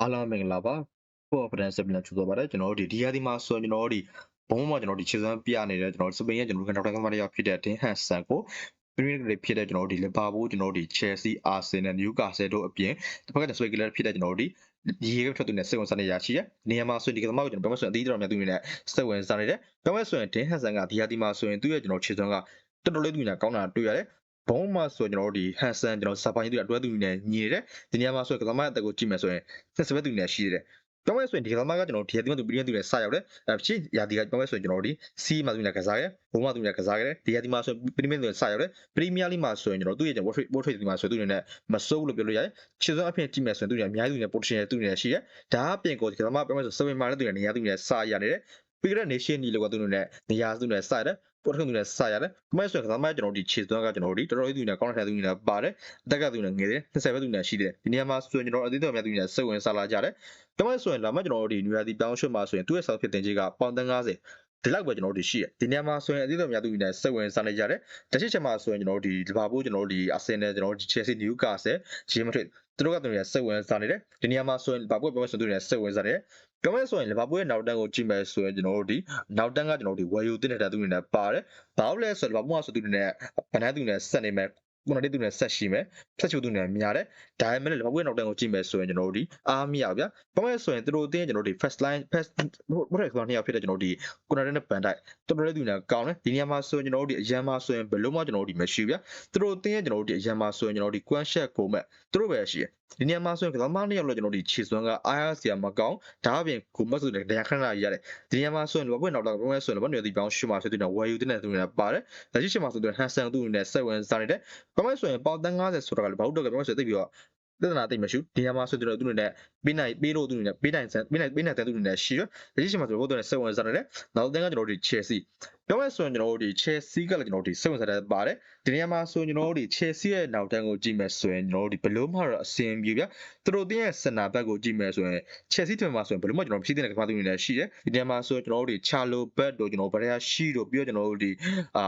အားလုံးမင်္ဂလာပါပေါ်ပဒန်စပလန်ချူတော့ပါတယ်ကျွန်တော်တို့ဒီဒီယာဒီမှာဆိုရင်ကျွန်တော်တို့ဒီဘုံမှာကျွန်တော်တို့ဒီခြေစွမ်းပြနေတဲ့ကျွန်တော်တို့စပိန်ရဲ့ကျွန်တော်တို့ကတော့ကမ္ဘာတယောက်ဖြစ်တဲ့တင်ဟန်ဆန်ကိုပရီးမီယာလိဖြစ်တဲ့ကျွန်တော်တို့ဒီလီဗာပူးကျွန်တော်တို့ဒီချယ်ဆီအာဆင်နယ်နယူကာဆယ်တို့အပြင်တစ်ဖက်ကစပိတ်ကလပ်ဖြစ်တဲ့ကျွန်တော်တို့ဒီဒီရေကထွက်သူနဲ့စိတ်ဝင်စားနေရရှိရနေရာမှာဆိုရင်ဒီကသမားကိုကျွန်တော်ပြောမှဆိုရင်အသီးတော်များသူနဲ့စိတ်ဝင်စားနေတယ်ပြောမှဆိုရင်တင်ဟန်ဆန်ကဒီယာဒီမှာဆိုရင်သူ့ရဲ့ကျွန်တော်ခြေစွမ်းကတော်တော်လေးသူနဲ့ကောင်းတာတွေ့ရတယ် ဘုံမှာဆိုကျွန်တော်တို့ဒီဟန်ဆန်ကျွန်တော်စပိုင်းသူကတွဲသူနဲ့ညီနေတယ်ဒီနေရာမှာဆိုရင်ကသမားအတက်ကိုကြည့်မယ်ဆိုရင်ဆက်စပက်သူနဲ့ရှိတယ်ပြောမယ်ဆိုရင်ဒီကသမားကကျွန်တော်ဒီရတိမသူပြည်နေသူနဲ့စရောက်တယ်အဲဖြစ်ရာဒီကပြောမယ်ဆိုရင်ကျွန်တော်တို့ဒီစီမှာသူနဲ့ကစားရဲဘုံမှာသူနဲ့ကစားရဲဒီရတိမှာဆိုပြည်နေသူနဲ့စရောက်တယ်ပရီးမီးယားလိမှာဆိုရင်ကျွန်တော်သူ့ရဲ့ကျွန်တော် world trade ဒီမှာဆိုသူနဲ့မစိုးလို့ပြောလို့ရတယ်ခြေစွမ်းအဖြစ်ကြည့်မယ်ဆိုရင်သူနဲ့အများကြီးသူနဲ့ potential သူနဲ့ရှိရဲဒါအပြင်ကိုဒီကသမားပြောမယ်ဆိုစပင်မာနဲ့သူနဲ့နေရာသူနဲ့စရနေတယ်ပြီးကြတဲ့ nation ဒီလောကသူနဲ့နေရာသူနဲ့စရတယ် ပေါ်ထုံသူနဲ့စရတယ်။ဒီမဲ့ဆိုရင်ကစားမကျွန်တော်ဒီခြေသွမ်းကကျွန်တော်ဒီတော်တော်လေးသူနဲ့ကောင်းတဲ့သူနဲ့ပါတယ်။အသက်ကသူနဲ့ငယ်တယ်20ပဲသူနဲ့ရှိတယ်။ဒီနေရာမှာဆိုရင်ကျွန်တော်အသေးတော်များသူနဲ့စိတ်ဝင်စားလာကြတယ်။ဒီမဲ့ဆိုရင်လာမကျွန်တော်ဒီနယူယာတီပြောင်းရွှေ့မှာဆိုရင်သူ့ရဲ့ self fit တင်ကြီးကပေါင်350 ဒီလောက်ပဲကျွန်တော်တို့ရှိရဒီနေရာမှာဆိုရင်အသီးတော်များသူတွေနဲ့စိတ်ဝင်စားနေကြတယ်တချို့ချက်မှာဆိုရင်ကျွန်တော်တို့ဒီလီဗာပူးကျွန်တော်တို့ဒီအာဆင်နယ်ကျွန်တော်တို့ဒီချယ်ဆီနယူကာဆယ်ဂျီမထရစ်သူတို့ကသူတွေစိတ်ဝင်စားနေတယ်ဒီနေရာမှာဆိုရင်လီဗာပူးပြောမယ်ဆိုသူတွေနဲ့စိတ်ဝင်စားနေတယ်ပြောမယ်ဆိုရင်လီဗာပူးရဲ့နောက်တန်းကိုကြည့်မယ်ဆိုရင်ကျွန်တော်တို့ဒီနောက်တန်းကကျွန်တော်တို့ဒီဝယ်ယူတင်တဲ့သူတွေနဲ့ပါတယ်ဘာလို့လဲဆိုတော့လီဗာပူးကဆိုသူတွေနဲ့ဗန်နန်သူတွေနဲ့ဆက်နေမယ် ခုနကတူနဲ့ဆက်ရှိမယ်ဖြတ်ချိုတူနဲ့များတယ်ဒါပေမဲ့လည်းဘဝနောက်တန်းကိုကြည့်မယ်ဆိုရင်ကျွန်တော်တို့ဒီအားမရဗျာဘာမှဆိုရင်သူတို့အတင်းကျွန်တော်တို့ဒီ first line first ဘုရက်ဆိုတာနှစ်ယောက်ဖြစ်တဲ့ကျွန်တော်တို့ဒီခုနကနဲ့ပန်တိုက်တော်တော်လေးတူနဲ့ကောင်းတယ်ဒီနေရာမှာဆိုရင်ကျွန်တော်တို့ဒီအရန်မှာဆိုရင်ဘယ်လို့မှကျွန်တော်တို့ဒီမရှိဗျာသူတို့အတင်းကျွန်တော်တို့ဒီအရန်မှာဆိုရင်ကျွန်တော်တို့ဒီ quan shot ကိုမဲ့သူတို့ပဲရှိတယ်ဒီနေရာမှာဆိုရင်ကစားမနှစ်ယောက်လို့ကျွန်တော်တို့ဒီခြေစွမ်းက IRC ကမကောင်းဒါအပြင်ကိုမတ်ဆိုတဲ့တရားခဏရရတယ်ဒီနေရာမှာဆိုရင်ဘဝနောက်တန်းဘဝဆိုရင်ဘဝနေဒီပေါင်းရှုမှာဆိုတဲ့ဝယ်ယူတဲ့သူတွေနဲ့ပါတယ်လက်ရှိချိန်မှာဆိုတဲ့ Hansen သူတွေနဲ့ဆက်ဝင်စားနေတဲ့ဘဝဆိုရင်ပေါင်တန်း90ဆိုတာကလည်းဘာလို့တော့ကဘဝဆိုသိပြီးတော့ ပြဿနာသိမရှိဒီနေရာမှာဆိုတော့သူတွေနဲ့ပေးနိုင်ပေးလို့သူတွေနဲ့ပေးနိုင်စပေးနိုင်ပေးနိုင်တဲ့သူတွေနဲ့ရှိရလက်ရှိချိန်မှာဆိုတော့ဘဝတွေနဲ့ဆက်ဝင်စားနေတဲ့နောက်တန်းကကျွန်တော်တို့ဒီ Chelsea ပြောမယ်ဆိုရင်ကျွန်တော်တို့ဒီ Chelsea ကလည်းကျွန်တော်တို့ဒီစိတ်ဝင်စားတဲ့ပါတယ်ဒီနေရာမှာဆိုရင်ကျွန်တော်တို့ဒီ Chelsea ရဲ့နောက်တန်းကိုကြည့်မယ်ဆိုရင်ကျွန်တော်တို့ဒီဘလို့မှတော့အဆင်ပြေဗျသူတို့တင်းရဲ့စနာဘက်ကိုကြည့်မယ်ဆိုရင် Chelsea တင်မှာဆိုရင်ဘလို့မှကျွန်တော်ဖြည့်တဲ့ကမ္ဘာသူတွေလည်းရှိတယ်ဒီနေရာမှာဆိုရင်ကျွန်တော်တို့ဒီ Charlo Bet တို့ကျွန်တော်ဗရယာရှိတို့ပြီးတော့ကျွန်တော်တို့ဒီအာ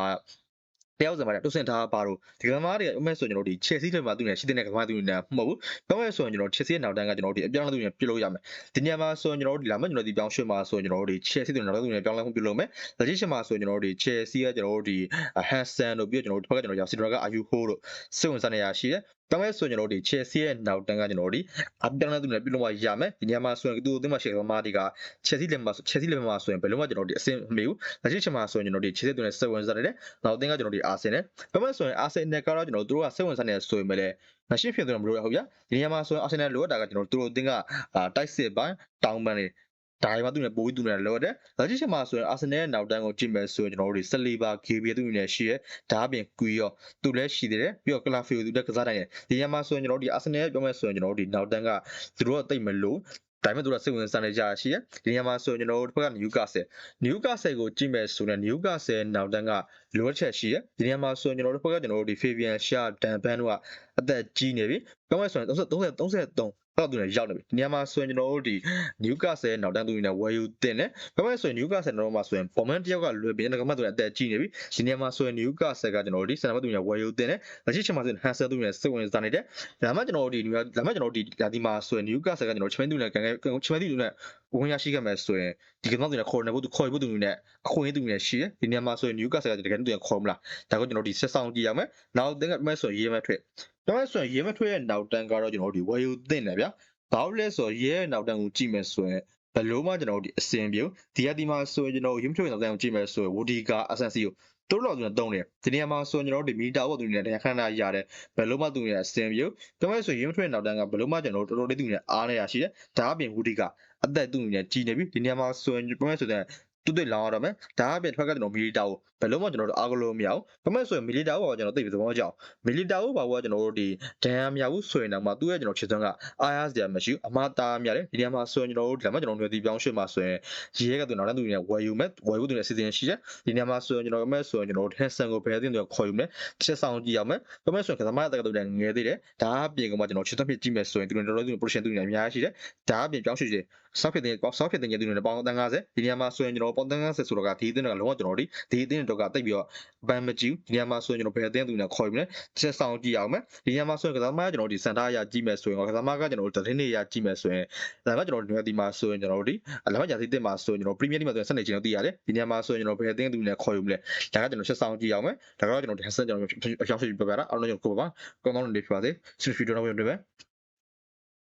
တယောက်စံမှာတုတ်ဆင်ထားပါတော့ဒီကမားတွေကအမဲဆိုရင်ကျွန်တော်တို့ဒီ Chelsea ထဲမှာသူနေရှိတဲ့ကမားသူနေမဟုတ်ဘူး။ပြောမယ်ဆိုရင်ကျွန်တော် Chelsea ရဲ့နောက်တန်းကကျွန်တော်တို့ဒီအပြောင်းအလဲသူနေပြလို့ရမယ်။ဒီညမှာဆိုရင်ကျွန်တော်တို့ဒီလာမကျွန်တော်ဒီပြောင်းရွှေ့မှာဆိုရင်ကျွန်တော်တို့ဒီ Chelsea တွေနောက်တန်းသူနေပြောင်းလဲမှုပြုလုပ်မယ်။လက်ရှိချိန်မှာဆိုရင်ကျွန်တော်တို့ဒီ Chelsea ကကျွန်တော်တို့ဒီ Hansen တို့ပြီးတော့ကျွန်တော်တို့တစ်ဖက်ကကျွန်တော်ရောက် Sidra က Ayuho တို့စိတ်ဝင်စားနေရရှိတယ်။ ပြောမယ်ဆိုရင်ကျွန်တော်တို့ဒီ Chelsea ရဲ့နောက်တန်းကကျွန်တော်တို့ဒီအပြောင်းလဲသူနေပြုလုပ်မှရမယ်။ဒီညမှာဆိုရင်သူတို့အသင်းမှာရှိတဲ့ကမားတွေက Chelsea လက်မှာ Chelsea လက်မှာဆိုရင်ဘယ်လိုမှကျွန်တော်တို့ဒီအဆင်မမေဘူး။လက်ရှိချိန်မှာဆိုရင်ကျွန်တော်တို့ဒီ Chelsea တွေနဲ့စိတ်ဝင်စားနေတယ်။နောက်အသင်းကကျွန်တော်တို့ဒီ Arsenal ပြောမယ်ဆိုရင် Arsenal ကတော့ကျွန်တော်တို့ကစိတ်ဝင်စားနေဆိုရင်ပဲလေမရှင်းဖြစ်တယ်မလို့ရဟုတ်ဗျာဒီနေရာမှာဆိုရင် Arsenal လိုအပ်တာကကျွန်တော်တို့သူတို့အသင်းကတိုက်စစ်ပိုင်းတောင်းပန်းနေ ဒါမှမဟုတ်သူနဲ့ပိုးသူနဲ့လောတယ်။လက်ရှိချိန်မှာဆိုရင် Arsenal ရဲ့နောက်တန်းကိုကြည့်မယ်ဆိုရင်ကျွန်တော်တို့ဆက်လီဘာ GB သူနဲ့ရှိရဲဒါအပြင်ကွီရောသူလည်းရှိသေးတယ်ပြီးတော့ကလာဖီကိုသူလည်းကစားနိုင်တယ်ဒီညမှာဆိုရင်ကျွန်တော်တို့ဒီ Arsenal ရဲ့ပြောမယ်ဆိုရင်ကျွန်တော်တို့ဒီနောက်တန်းကသူတို့ကတိတ်မလို့ဒါပေမဲ့သူတို့စိတ်ဝင်စားနေကြရှိရဲဒီညမှာဆိုရင်ကျွန်တော်တို့ဘက်က Newcastle Newcastle ကိုကြည့်မယ်ဆိုရင် Newcastle နောက်တန်းကလိုအပ်ချက်ရှိရဲဒီညမှာဆိုရင်ကျွန်တော်တို့ဘက်ကကျွန်တော်တို့ဒီ Fabian Shah Dan Ban တို့ကအသက်ကြီးနေပြီပြောမယ်ဆိုရင်30 30 33တော့သူနဲ့ရောက်နေပြီဒီနေရာမှာဆိုရင်ကျွန်တော်တို့ဒီ Newcastle နောက်တန်းသူတွေနဲ့ဝယ်ယူတင်တယ်ဘာမှဆိုရင် Newcastle တော့မှဆိုရင် Bowman တယောက်ကလွယ်ပြီးတော့ကမှသူနဲ့အသက်ကြီးနေပြီဒီနေရာမှာဆိုရင် Newcastle ကကျွန်တော်တို့ဒီစံပတ်သူတွေနဲ့ဝယ်ယူတင်တယ်လက်ရှိချိန်မှာဆိုရင် Hansel သူတွေနဲ့စိတ်ဝင်စားနေတယ်ဒါမှကျွန်တော်တို့ဒီဒါမှကျွန်တော်တို့ဒီဒီမှာဆိုရင် Newcastle ကကျွန်တော်ချမင်းသူနဲ့ကန်ကန်ချမင်းသူနဲ့ဝင်ရရှိခဲ့မယ်ဆိုရင်ဒီကောင်တွေနဲ့ခေါ်နေဖို့သူခေါ်ဖို့သူတွေနဲ့အခွင့်အရေးသူတွေနဲ့ရှိတယ်ဒီနေရာမှာဆိုရင် Newcastle ကတကယ်တူခေါ်မလားဒါကကျွန်တော်ဒီဆက်ဆောင်ကြည့်ရမယ်နောက်တင်ကမဲ့ဆိုရင်ရေးမဲ့ထွက် ဒါမှဆိုရင်ရေးမဲ့ထွက်ရဲ့နောက်တန်းကတော့ကျွန်တော်တို့ဒီဝယ်ယူတင်တယ်ဗျာဘာလို့လဲဆိုတော့ရဲရဲ့နောက်တန်းကိုကြည့်မယ်ဆိုရင်ဘယ်လို့မှကျွန်တော်တို့ဒီအစင်ပြုဒီကဒီမှာဆိုရင်ကျွန်တော်ရုံးထွေနောက်တန်းကိုကြည့်မယ်ဆိုရင်ဝဒီကာအဆန်စီကိုတို့တော့သူနဲ့တုံးတယ်ဒီနေရာမှာဆိုရင်ကျွန်တော်တို့ဒီမီတာဘောသူနဲ့တရားခဏခဏရတယ်ဘယ်လို့မှသူနဲ့အစင်ပြုဒါမှဆိုရင်ရုံးထွေနောက်တန်းကဘယ်လို့မှကျွန်တော်တို့တော်တော်လေးသူနဲ့အားနေရရှိတယ်ဒါအပြင်ဝဒီကာအသက်သူနဲ့ကြီးနေပြီဒီနေရာမှာဆိုရင်ပြောမယ်ဆိုတဲ့ တူတွေ့လောင်းရတော့မယ်ဒါအပြင်ထွက်ကကျွန်တော်မီလီတာကိုဘယ်လို့မှကျွန်တော်တို့အားကလို့မရဘူးဘာမှဆိုရင်မီလီတာကိုကျွန်တော်သိပြီသဘောကျအောင်မီလီတာကိုဘာလို့ကျွန်တော်တို့ဒီဒဏ်ရာမရဘူးဆိုရင်တော့မှသူ့ရဲ့ကျွန်တော်ခြေစွမ်းကအားရစရာမရှိဘူးအမတားမြတယ်ဒီနေရာမှာဆိုရင်ကျွန်တော်တို့ဒီမှာကျွန်တော်တို့ဒီပြောင်းရွှေ့မှာဆိုရင်ရဲကသူနောက်တန်းသူတွေဝယ်ယူမယ်ဝယ်ဖို့သူတွေအစီအစဉ်ရှိတယ်ဒီနေရာမှာဆိုရင်ကျွန်တော်မဲ့ဆိုရင်ကျွန်တော်တို့ဟန်ဆန်ကိုဘယ်အသင်းတွေခေါ်ယူမယ်ချက်ဆောင်ကြည့်အောင်မယ်ဘာမှဆိုရင်ကစားမတဲ့ကတူတွေငယ်သေးတယ်ဒါအပြင်ကမှကျွန်တော်ခြေသွက်ဖြစ်ကြည့်မယ်ဆိုရင်သူတွေတော်တော်သူ production သူတွေအများကြီးရှိတယ်ဒါအပြင်ပြောင်းရွှေ့တယ်ဆောက်ဖြစ်တဲ့ဆောက်ဖြစ်တဲ့ညသူတွေပေါင်း150ဒီနေရာမှာဆိုရင်ကျွန်တော်တော်ပေါ်တန်းကဆက်ဆိုတော့ကဒီအသင်းကလုံးဝကျွန်တော်တို့ဒီအသင်းတော့ကတိတ်ပြီးတော့ဘန်မကြည့်ဒီညမှာဆိုရင်ကျွန်တော်ဘယ်အသင်းသူနဲ့ခေါ်ယူမလဲတစ်ချက်ဆောင်ကြည့်အောင်မယ်ဒီညမှာဆိုရင်ကစားမကကျွန်တော်ဒီစန်တာအရာကြည့်မယ်ဆိုရင်ကစားမကကျွန်တော်တို့သတင်းတွေအရာကြည့်မယ်ဆိုရင်ဒါကကျွန်တော်တို့ဒီမှာဆိုရင်ကျွန်တော်တို့ဒီအလမညာစီတင်မှာဆိုရင်ကျွန်တော်ပရီးမီယာလိမှာဆိုရင်ဆက်နေချင်တော့သိရတယ်ဒီညမှာဆိုရင်ကျွန်တော်ဘယ်အသင်းသူနဲ့ခေါ်ယူမလဲဒါကကျွန်တော်ချက်ဆောင်ကြည့်အောင်မယ်ဒါကတော့ကျွန်တော်ဒီဟန်ဆန်ကျွန်တော်အရောက်ရှိပြပါတာအားလုံးကျွန်တော်ကိုပါကောင်းကောင်းနေပြပါစေဆွေးဆွေးတော့ဝင်နေပဲ